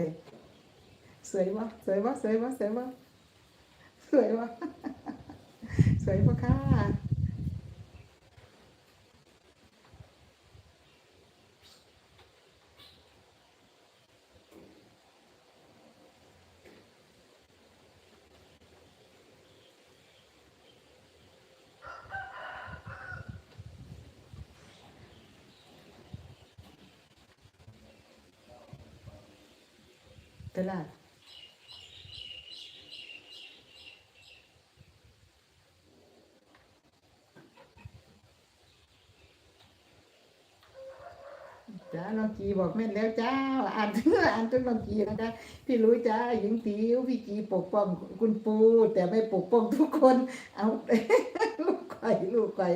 เลยสวยวะสวยวะสวยวะสวยวะสวยวะสวยปะค่ะ ตลาดจ้าน้องกีบอกแม่นแล้วจ้า อ่านอ่านจนน้องกีนะคะพี่รู้จ้าหญิงติ๋วพี่กีปกป้องคุณปู แต่ไม่ปกป้องทุกคน เอาลูกไข่ลูกไข่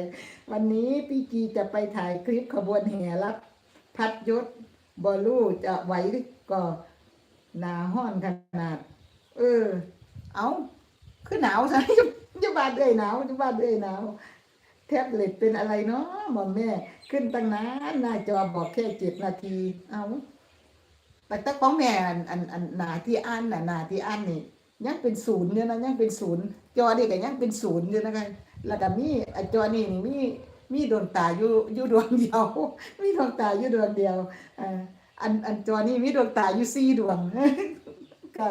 วันนี้พี่กีจะไปถ่ายคลิปขบวนแห่รับ พัดยศบอลูจะไหวก็ หนาห้อนขนาด เออ เอาคือหนาวใช่ยุบานเอ้ยหนาวยุบานเอ้ยหนาวแท็บเล็ตเป็นอะไรเนาะหมอมแม่ ขึ้นตั้งนานหน้าจอบอกแค่เจ็ดนาที เอาแต่ถ้าของแม่อันอันอันหนาที่อ่านน่ะหนาที่อ่านนี่ยังเป็นศูนย์เนี่ยนะยังเป็นศูนย์จอนี่ก็ยังเป็นศูนย์อยู่นะคะแล้วก็มีไอ้จอนี่นี่มีมีดวงตาอยู่อยู่ดวงเดียว มีดวงตาอยู่ดวงเดียวอ่า อันอันจอนี่มีดวงตาอยู่สี่ดวงค่ะ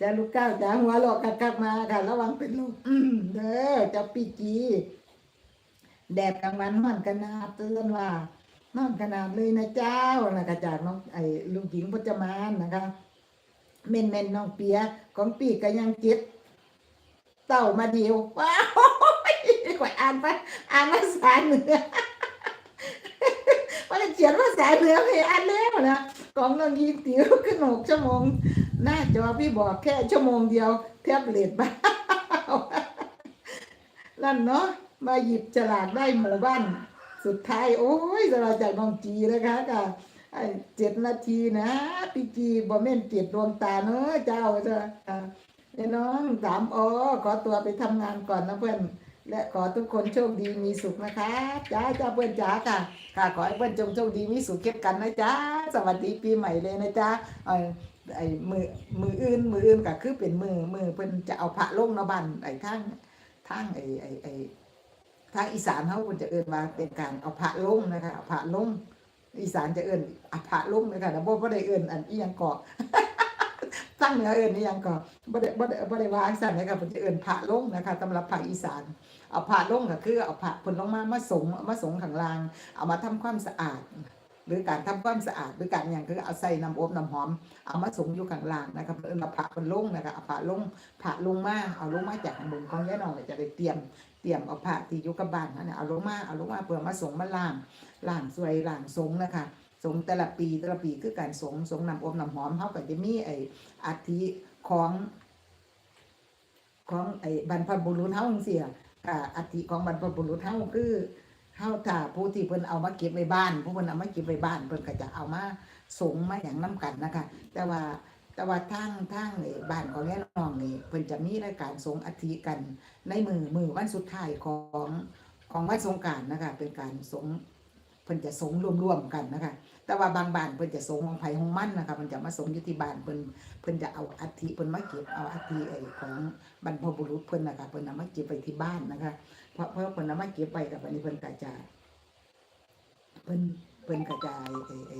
จ้าลูกเก้าจ้าหัวหลอกกักกักมาค่ะ ระวังเป็นลมอืมเด้อเจ้าปีกีแดดกลางวันมันขนาดเตือนว่านอนขนาดเลยนะเจ้านะคะจากน้องไอ้ลูกหญิงพจมานนะคะเม่นเม่นน้องเปียของปีก็ยังจ็บเต่ามาเดียวว้าวกว่าอ่านไปอ่านภาษาเหนือ เขียนภาษาเหนือให้อ่านแล้วนะของน้องยิงติ๋วขึ้นหกชั่วโมง หน้าจอพี่บอกแค่ชั่วโมงเดียวแท็บเล็ตบ้านั่นเนาะมาหยิบฉลากได้หมู่บ้าน สุดท้าย โอ้ยสลาจากน้องจีนะคะค่ะเจ็ดนาทีนะพี่จีบอเมนเจ็ดดวงตาเนอะเจ้าจ้ะไอ้น้องสามอขอตัวไปทำงานก่อนนะเพื่อน และขอทุกคนโชคดีมีสุขนะคะจ้าจ้าเพื่อนจ้าค่ะ ค่ะขอให้เพื่อนจงโชคดีมีสุขเก็บกันนะจ้าสวัสดีปีใหม่เลยนะจ้าเออไอ้มือมืออื่นมืออื่นก็คือเป็นมือมือเพิ่นจะเอาพระลงนบันไอ้ทางทางไอ้ไอ้ไอ้ทางอีสานเขาเพิ่นจะเอิ้นว่าเป็นการเอาพระลงนะคะเอาพระลงอีสานจะเอิ้นเอาพระลงนะคะแต่บ่บ่ได้เอิ้นอันอีหยังเกาะ ตั้งเหนือเอิ้นอีหยังกาะบ่ได้บ่ได้บ่ได้ว่าจังซั่นนะคะเพิ่นจะเอิ้นพระลงนะคะสำหรับภาคอีสานเอาพระลงก็คือเอาพระเพิ่นลงมามาสงมาสงข้างล่าง เอามาทำความสะอาด หรือการทำความสะอาดหรือการอย่างคือเอาใส่น้ำอบน้ำหอม เอามาสงอยู่ข้างล่างนะครับเอิ้นว่าพระเพิ่นลงนะคะเอาพระลงพระลงมาเอาลงมาจากข้างบนของยายน้องจะได้เตรียมเตรียมเอาพระที่อยู่กับบ้านนั่นน่ะเอาลงมาเอาลงมาเพื่อมาสงมาล้างล้างสวยล้างสงนะคะ สงแต่ละปีแต่ละปีคือการสงสงนำอบนำหอมเฮาก็จะมีไอ้อาทิของของไอ้บรรพบุรุษเฮาจังซี่ล่ะอ่าอาทิของบรรพบุรุษเฮาคือเฮาถ้าผู้ที่เพิ่นเอามาเก็บไว้บ้าน ผู้เพิ่นเอามาเก็บไว้บ้านเพิ่นก็จะเอามาสงมาหยังนํกันนะคะ แต่ว่าแต่ว่าทางทางไอ้บ้านของแม่น้องนี่เพิ่นจะมีรายการสงอาทิกันในมือมือวันสุดท้ายของของวันสงกานต์นะคะเป็นการสง เพิ่นจะสงรวมๆกันนะคะ แต่ว่าบางบ้านเพิ่นจะสงของไผของมันนะคะมันจะมาสงอยู่ที่บ้านเพิ่นเพิ่นจะเอาอัฐิเพิ่นมาเก็บเอาอัฐิไอ้ของบรรพบุรุษเพิ่นนะคะเพิ่นนำมาเก็บไปที่บ้านนะคะ เพราะเพราะเพิ่นนำมาเก็บไปกับอันนี้เพิ่นกระจายเพิ่นเพิ่นกระจายไอ้ไอ้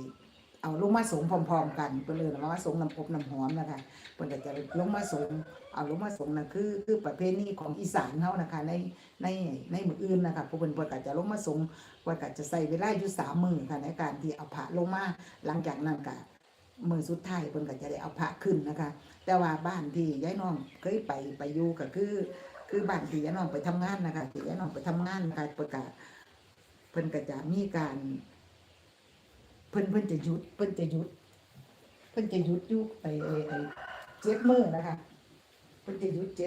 เอาลงมาสงพร้อมๆกันเพิ่นเลยเอามาสงน้ำอบน้ำหอมนะคะเพิ่นก็จะลงมาสงเอาลงมาสงนั่นคือคือประเพณีของอีสานเฮานะคะในในในมื้ออื่นนะคะผู้เพิ่นเพิ่นก็จะลงมาสงว่าก็จะใส่เวลาอยู่สามมือค่ะในการที่เอาพระลงมาหลังจากนั้นก็มือสุดท้ายเพิ่นก็จะได้เอาพระขึ้นนะคะ แต่ว่าบ้านที่ยายน้องเคยไปไปอยู่ก็คือ คือบ้านที่ยายน้องไปทำงานนะคะที่ยายน้องไปทำงานนะคะเพิ่นก็เพิ่นก็จะมีการ เพิ่นเพิ่นจะหยุดเพิ่นจะหยุดเพิ่นจะหยุดยุกไปไอ้ไอ้เจ็ดมือนะคะเพิ่นจะหยุดเจ็ด